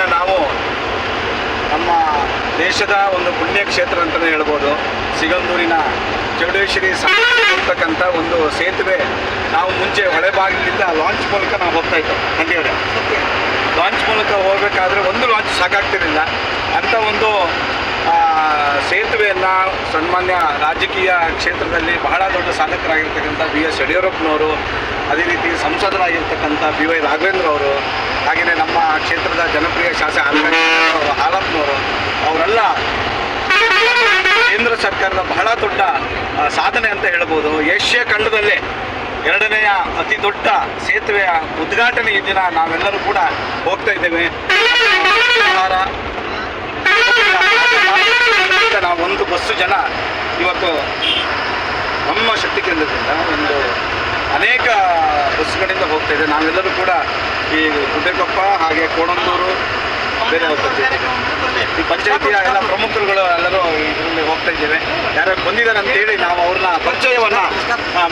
ದಿನ ನಾವು ನಮ್ಮ ದೇಶದ ಒಂದು ಪುಣ್ಯ ಪುಣ್ಯಕ್ಷೇತ್ರ ಅಂತಲೇ ಹೇಳ್ಬೋದು. ಸಿಗಂದೂರಿನ ಚೌಡೇಶ್ವರಿ ಸಂತಕ್ಕಂಥ ಒಂದು ಸೇತುವೆ ನಾವು ಮುಂಚೆ ಹೊಳೆ ಭಾಗದಿಂದ ಲಾಂಚ್ ಮೂಲಕ ನಾವು ಹೋಗ್ತಾ ಇದ್ದೋ ಖಂಡಿಯವರೇ ಲಾಂಚ್ ಮೂಲಕ ಹೋಗಬೇಕಾದ್ರೆ ಒಂದು ಲಾಂಚ್ ಕ್ಷೇತ್ರದಲ್ಲಿ ಬಹಳ ದೊಡ್ಡ ಸಾಧಕರಾಗಿರ್ತಕ್ಕಂಥ ಬಿ ಎಸ್ ಯಡಿಯೂರಪ್ಪನವರು, ಅದೇ ರೀತಿ ಸಂಸದರಾಗಿರ್ತಕ್ಕಂಥ ಬಿ ವೈ ರಾಘವೇಂದ್ರ ಅವರು, ಹಾಗೆಯೇ ನಮ್ಮ ಕ್ಷೇತ್ರದ ಜನಪ್ರಿಯ ಶಾಸಕ ಹಾಲಪ್ಪನವರು ಅವರೆಲ್ಲ ಕೇಂದ್ರ ಸರ್ಕಾರದ ಬಹಳ ದೊಡ್ಡ ಸಾಧನೆ ಅಂತ ಹೇಳ್ಬೋದು. ಏಷ್ಯಾ ಖಂಡದಲ್ಲೇ ಎರಡನೆಯ ಅತಿ ದೊಡ್ಡ ಸೇತುವೆಯ ಉದ್ಘಾಟನೆ ಈ ದಿನ ನಾವೆಲ್ಲರೂ ಕೂಡ ಹೋಗ್ತಾ ಇದ್ದೇವೆ. ಈಗ ನಾವು ಒಂದು ಬಸ್ಸು ಜನ ಇವತ್ತು ನಮ್ಮ ಶಕ್ತಿ ಕೇಂದ್ರದಿಂದ ಒಂದು ಅನೇಕ ಬಸ್ಸುಗಳಿಂದ ಹೋಗ್ತಾ ಇದೆ. ನಾವೆಲ್ಲರೂ ಕೂಡ ಈ ಗುಡ್ಡೆಕೊಪ್ಪ ಹಾಗೆ ಕೋಣಂದೂರು ಬೇರೆ ಈ ಪಂಚಾಯತಿಯ ಎಲ್ಲ ಪ್ರಮುಖರುಗಳು ಎಲ್ಲರೂ ಇದರಲ್ಲಿ ಹೋಗ್ತಾ ಇದ್ದೇವೆ. ಯಾರು ಬಂದಿದ್ದಾರೆ ಅಂತ ಹೇಳಿ ನಾವು ಅವ್ರನ್ನ ಪರಿಚಯವನ್ನ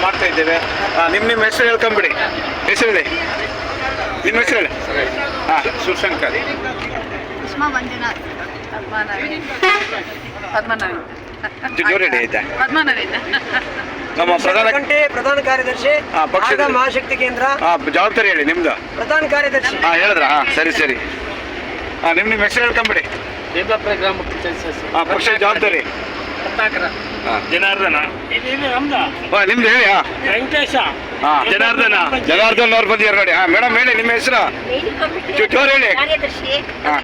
ಮಾಡ್ತಾ ಇದ್ದೇವೆ. ನಿಮ್ಮ ನಿಮ್ಮ ಹೆಸರು ಹೇಳ್ಕೊಂಬಿಡಿ ಹೆಸರು ಹೇಳಿ. ನಿಮ್ಮ ಹೆಸರು ಹೇಳಿ. ಹಾಂ ಶಿವಶಂಕರ್ ಜೋರು ನಮ್ಮ ಪ್ರಧಾನ ಗಂಟೆ ಪ್ರಧಾನ ಕಾರ್ಯದರ್ಶಿ ಪಕ್ಷದ- ಮಹಾಶಕ್ತಿ ಕೇಂದ್ರ. ಜವಾಬ್ದಾರಿ ಹೇಳಿ ನಿಮ್ದು. ಪ್ರಧಾನ ಕಾರ್ಯದರ್ಶಿ. ಹಾ ಹೇಳಿದ್ರ ಹಾ ಸರಿ ಸರಿ. ಹಾ ನಿಮ್ ನಿಮ್ಮ ಹೆಸರು ಹೇಳ್ಕೊಂಬಿಡಿ ದೇವಪ್ರ ಗ್ರಾಮ ಹಾಂ ಪಕ್ಷದ ಜವಾಬ್ದಾರಿ. ಜನಾರ್ದನ. ಹಾಂ ನಿಮ್ದು ಹೇಳಿ ಹಾಂ. ವೆಂಕಟೇಶ. ಹಾಂ ಜನಾರ್ದನ. ಜನಾರ್ದನ್ ಅವ್ರು ಬಂದಿದ್ದಾರೆ ನೋಡಿ ಹಾಂ ಮೇಡಮ್ ಹೇಳಿ ನಿಮ್ಮ ಹೆಸರು? ಚು- ಹೇಳಿ. ಹಾ.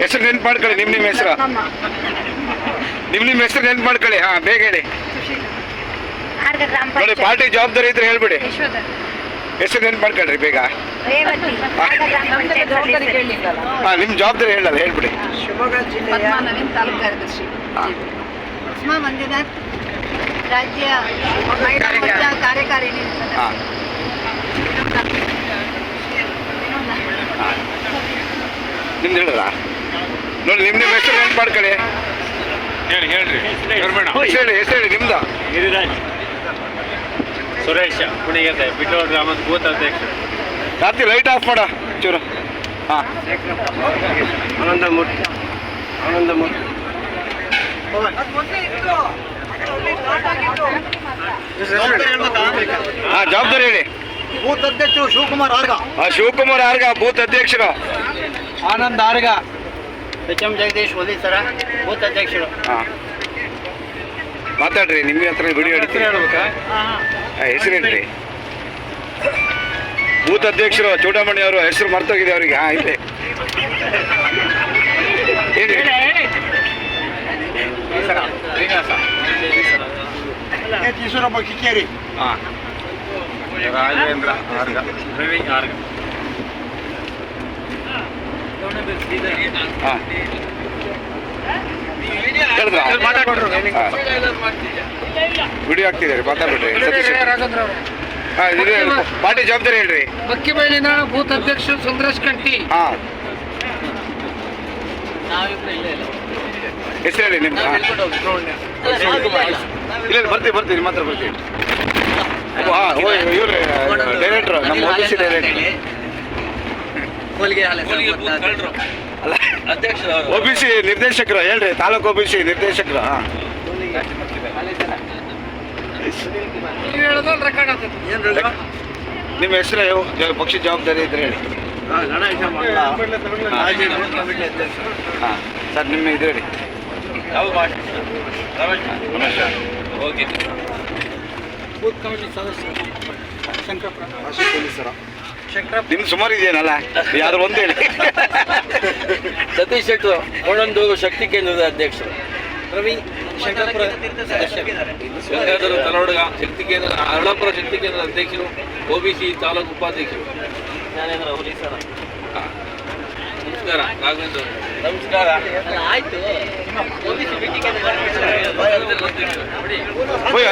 ಹೆಸರು ನೆನ್ಪು ಮಾಡ್ಕೊಳ್ಳಿ ನಿಮ್ಮ ನಿಮ್ಮ ಹೆಸರು. ನಿಮ್ಮ ನಿಮ್ಮ ಹೆಸರು ನೆನ್ಪು ಮಾಡ್ಕೊಳ್ಳಿ ಹಾ ಬೇಗ ಹೇಳಿ. ನೋಡಿ ಪಾರ್ಟಿ ಜವಾಬ್ದಾರಿ ಇದ್ರೆ ಹೇಳ್ಬಿಡಿ. ಹೆಸರು ನೆನ್ಪು ಮಾಡ್ಕೊಳ್ರಿ ಬೇಗ. ರೇವತಿ ನಿಮ್ ಜವಾಬ್ದಾರಿ ಹಾಂ ಹೇಳಲ್ಲ ಹೇಳ್ಬಿಡಿ. ಶಿವಮೊಗ್ಗ ಜಿಲ್ಲೆಯ ಪದ್ಮನಾಭಿನ್ ತಾಲೂಕು ಕಾರ್ಯದರ್ಶಿ ಹಾಂ ಸುಷ್ಮಾ ಮಂಜುನಾಥ್ ರಾಜ್ಯ ಮಹಿಳಾ ಮೋರ್ಚಾ ಕಾರ್ಯಕಾರಿಣಿ ಹಾಂ ನಿಮ್ದು ಹೇಳಲ್ಲ ನೋಡಿ ನಿಮ್ಮ ನಿಮ್ಮ ಹೆಸರು ನೆನ್ಪು ಮಾಡ್ಕೊಳ್ಳಿ. ಹೇಳಿ ಹೇಳ್ರಿ. ಹೇಳಿ ಹೆಸರು ಹೇಳಿ ನಿಮ್ದು. ಗಿರಿರಾಜ್. ಸುರೇಶ ಕುಣಿಗತೆ ಬಿಟ್ಟೋಡ್ ಗ್ರಾಮದ ಬೂತ್ ಅಧ್ಯಕ್ಷ ರಾತ್ರಿ ಲೈಟ್ ಆಫ್ ಮಾಡ ಚೂರು. ಹಾಂ. ಆನಂದಮೂರ್ತಿ ಆನಂದಮೂರ್ತಿ ಹಾಂ ಜವಾಬ್ದಾರಿ ಹೇಳಿ. ಬೂತ್ ಅಧ್ಯಕ್ಷರು ಶಿವಕುಮಾರ್ ಆರ್ಗ. ಆ ಶಿವಕುಮಾರ್ ಆರ್ಗ ಬೂತ್ ಅಧ್ಯಕ್ಷರು. ಆನಂದ್ ಆರ್ಗ. ಎಚ್ ಎಂ ಜಗದೀಶ್ ಒಲಿಸರ ಬೂತ್ ಅಧ್ಯಕ್ಷರು. ಹಾಂ. ಮಾತಾಡ್ರಿ ನಿಮ್ಗೆ ಹತ್ರ ವಿಡಿಯೋ ಹೇಳ್ಬೇಕಾ? ಹೆಸರು ಹೇಳ್ರಿ ಬೂತ್ ಅಧ್ಯಕ್ಷರು ಚೂಡಾಮಣಿ ಅವರು ಹೆಸರು ಮರ್ತೋಗಿದೆ ಅವರಿಗೆ. ಹಾಂ ಇಲ್ಲಿ. ಹೇಳಿ. ಶ್ರೀನಿವಾಸ ಈಶ್ವರಪ್ಪ ಕಿಕ್ಕೇರಿ. ಹಾಂ. ರಾಜೇಂದ್ರ ಆರ್ಗ. ಪ್ರವೀಣ್ ಆರ್ಗ. ವಿಡಿಯೋ ಮಾತಾಡ್ಬಿಡ್ರಿ ಸತೀಶ್ ಹಾಂ ಇದು ಪಾರ್ಟಿ ಜವಾಬ್ದಾರಿ ಹೇಳ್ರಿ. ಬಕ್ಕಿಬೈಲಿನ ಬೂತ್ ಅಧ್ಯಕ್ಷ ಸುಂದರೇಶ್ ಕಂಟಿ ಹಾಂ. ಹೆಸರು ಹೇಳಿ ನಿಮ್ಮ ಇಲ್ಲ ಇಲ್ಲ, ಬರ್ತೀವಿ ಬರ್ತೀವಿ ನಿಮ್ಮ ಹತ್ರ ಬರ್ತೀವಿ. ಹಾಂ ಇವ್ರು ಡೈರೆಕ್ಟ್ರು ನಮ್ಮ ಡೈರೆಕ್ಟ್ರು. ಅಲ್ಲ. ಒ ಬಿ ಸಿ ನಿರ್ದೇಶಕರು ಹೇಳ್ರಿ ತಾಲೂಕು ಒ ಬಿ ಸಿ ನಿರ್ದೇಶಕರು ಹಾಂ ನಿಮ್ಮ ಹೆಸರು ಯಾವ- ಜ- ಪಕ್ಷ ಜವಾಬ್ದಾರಿ ಇದ್ರೆ ಹೇಳಿ. ಹಾಂ ಸರ್ ನಿಮ್ಮ ಇದು ಹೇಳಿ. ಓಕೆ. ಬೂತ್ ಕಮಿಟಿ ಸದಸ್ಯರು ಶಂಕರಪ್ಪ. ನಿಮ್ ಸುಮಾರು ಇದೆಯೇನಲ್ಲ ಯಾರು ಒಂದು ಹೇಳಿ. ಸತೀಶ್ ಶೆಟ್ಟರು ಕೋಣಂದೂರು ಶಕ್ತಿ ಕೇಂದ್ರದ ಅಧ್ಯಕ್ಷರು. ರವಿ ಶಂಕರಪುರ ಗಂಗಾಧರ ತಲೋಡಗ ಶಕ್ತಿ ಕೇಂದ್ರ ಅರಳಪುರ ಶಕ್ತಿ ಕೇಂದ್ರದ ಅಧ್ಯಕ್ಷರು ಒಬಿಸಿ ತಾಲೂಕು ಉಪಾಧ್ಯಕ್ಷರು. ನಮಸ್ಕಾರ ರಾಘವೇಂದ್ರ ನಮಸ್ಕಾರ. ಆಯ್ತು.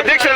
ಅಧ್ಯಕ್ಷ